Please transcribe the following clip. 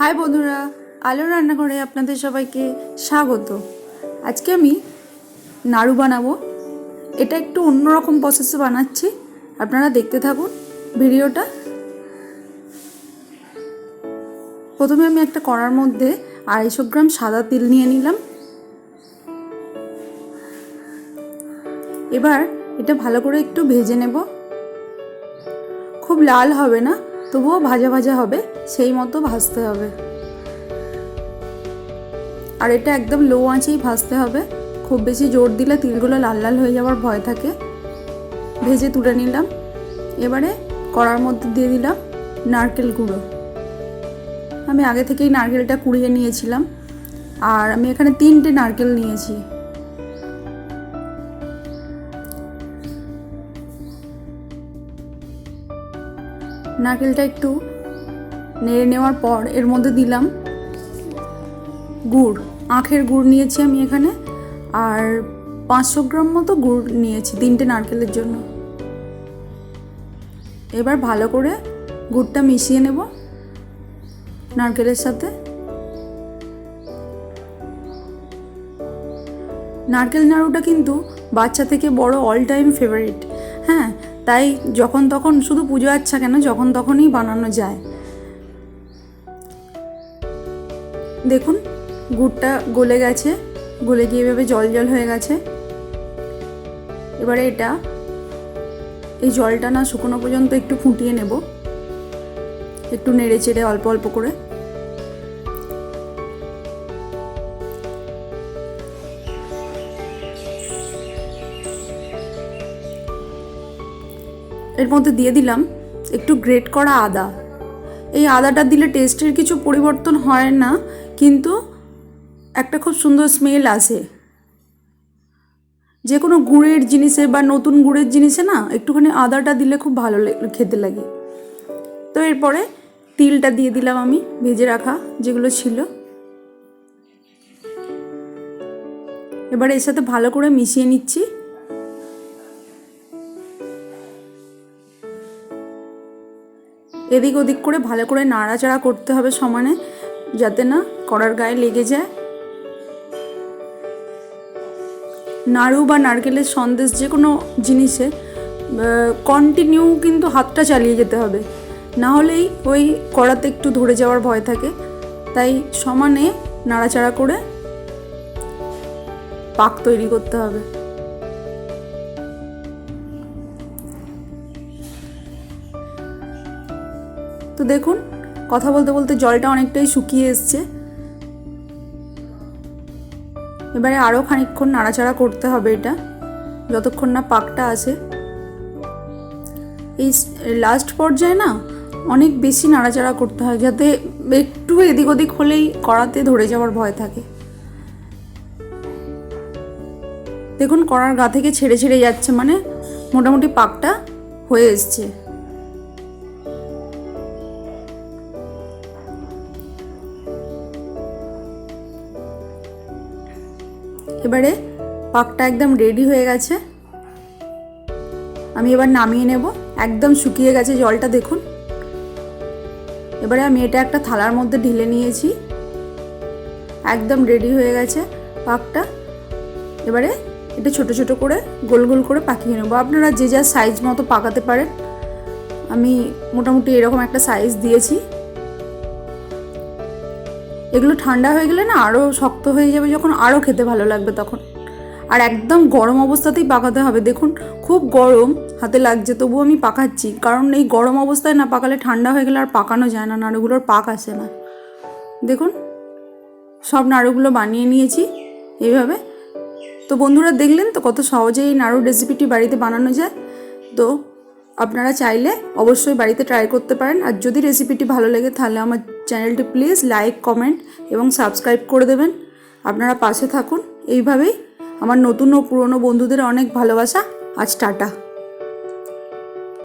High বন্ধুরা, আলো রান্নাঘরে আপনাদের সবাইকে স্বাগত। আজকে আমি নাড়ু বানাবো। এটা একটু অন্যরকম প্রসেসে বানাচ্ছি। আপনারা দেখতে থাকুন ভিডিওটা। প্রথমে আমি একটা কড়ার মধ্যে আড়াইশো গ্রাম সাদা তেল নিয়ে নিলাম। এবার এটা ভালো করে একটু ভেজে নেব। খুব লাল হবে না। তবুও ভাজা ভাজা হবে, সেই মতো ভাজতে হবে। আর এটা একদম লো আঁচেই ভাজতে হবে। খুব বেশি জোর দিলে তিলগুলো লাল লাল হয়ে যাওয়ার ভয় থাকে। ভেজে তুলে নিলাম। এবারে কড়ার মধ্যে দিয়ে দিলাম নারকেল গুঁড়ো। আমি আগে থেকেই নারকেলটা কুড়িয়ে নিয়েছিলাম। আর আমি এখানে তিনটে নারকেল নিয়েছি। নারকেলটা একটু নেড়ে নেওয়ার পর এর মধ্যে দিলাম গুড়। আখের গুড় নিয়েছি আমি এখানে আর পাঁচশো গ্রাম মতো গুড় নিয়েছি তিনটে নারকেলের জন্য। এবার ভালো করে গুড়টা মিশিয়ে নেব নারকেলের সাথে। নারকেল নাড়ুটা কিন্তু বাচ্চা থেকে বড় অল টাইম ফেভারিট তাই যখন তখন শুধু পুজো আচ্ছা কেন, যখন তখনই বানানো যায়। দেখুন, গুড়টা গলে গেছে, গলে গিয়ে এভাবে জল জল হয়ে গেছে। এবারে এটা, এই জলটা না শুকনো পর্যন্ত একটু ফুটিয়ে নেব। একটু নেড়ে চেড়ে অল্প অল্প করে। এর মধ্যে দিয়ে দিলাম একটু গ্রেট করা আদা। এই আদাটা দিলে টেস্টের কিছু পরিবর্তন হয় না, কিন্তু একটা খুব সুন্দর স্মেল আসে। যে কোনো গুড়ের জিনিসে বা নতুন গুড়ের জিনিসে না, একটুখানি আদাটা দিলে খুব ভালো খেতে লাগে। তো এরপরে তিলটা দিয়ে দিলাম আমি, ভেজে রাখা যেগুলো ছিল। এবার এর সাথে ভালো করে মিশিয়ে নিচ্ছি। এদিক ওদিক করে ভালো করে নাড়াচাড়া করতে হবে সমানে, যাতে না কড়ার গায়ে লেগে যায়। নাড়ু বা নারকেলের সন্দেশ যে কোনো জিনিসে কন্টিনিউ কিন্তু হাতটা চালিয়ে যেতে হবে। না হলেই ওই কড়াতে একটু ধরে যাওয়ার ভয় থাকে। তাই সমানে নাড়াচাড়া করে পাক তৈরি করতে হবে। তো দেখুন, কথা বলতে বলতে জলটা অনেকটাই শুকিয়ে এসছে। এবারে আরও খানিকক্ষণ নাড়াচাড়া করতে হবে এটা, যতক্ষণ না পাকটা আছে। এই লাস্ট পর্যায়ে না অনেক বেশি নাড়াচাড়া করতে হয়, যাতে একটু এদিক ওদিক হলেই কড়াতে ধরে যাওয়ার ভয় থাকে। দেখুন, কড়ার গা থেকে ছেড়ে ছেড়ে যাচ্ছে মানে মোটামুটি পাকটা হয়ে এসছে। এবারে পাকটা একদম রেডি হয়ে গেছে। আমি এবার নামিয়ে নেব। একদম শুকিয়ে গেছে জলটা, দেখুন। এবারে আমি এটা একটা থালার মধ্যে ঢেলে নিয়েছি। একদম রেডি হয়ে গেছে পাকটা। এবারে এটা ছোট ছোট করে গোল গোল করে পাকিয়ে নেব। আপনারা যে যা সাইজ মতো পাকাতে পারেন। আমি মোটামুটি এরকম একটা সাইজ দিয়েছি। এগুলো ঠান্ডা হয়ে গেলে না আরও শক্ত হয়ে যাবে যখন আরও খেতে ভালো লাগবে তখন। আর একদম গরম অবস্থাতেই পাকাতে হবে। দেখুন, খুব গরম হাতে লাগছে, তবুও আমি পাকাচ্ছি। কারণ এই গরম অবস্থায় না পাকালে ঠান্ডা হয়ে গেলে আর পাকানো যায় না, নাড়ুগুলোর পাক আসে না। দেখুন, সব নাড়ুগুলো বানিয়ে নিয়েছি এইভাবে। তো বন্ধুরা দেখলেন তো কত সহজে এই নাড়ুর রেসিপিটি বাড়িতে বানানো যায়? তো আপনারা চাইলে অবশ্যই বাড়িতে ট্রাই করতে পারেন। আর যদি রেসিপিটি ভালো লাগে তাহলে আমার চ্যানেলটি প্লিজ লাইক, কমেন্ট এবং সাবস্ক্রাইব করে দেবেন। আপনারা পাশে থাকুন। এইভাবেই আমার নতুন ও পুরনো বন্ধুদের অনেক ভালোবাসা। আজ টাটা।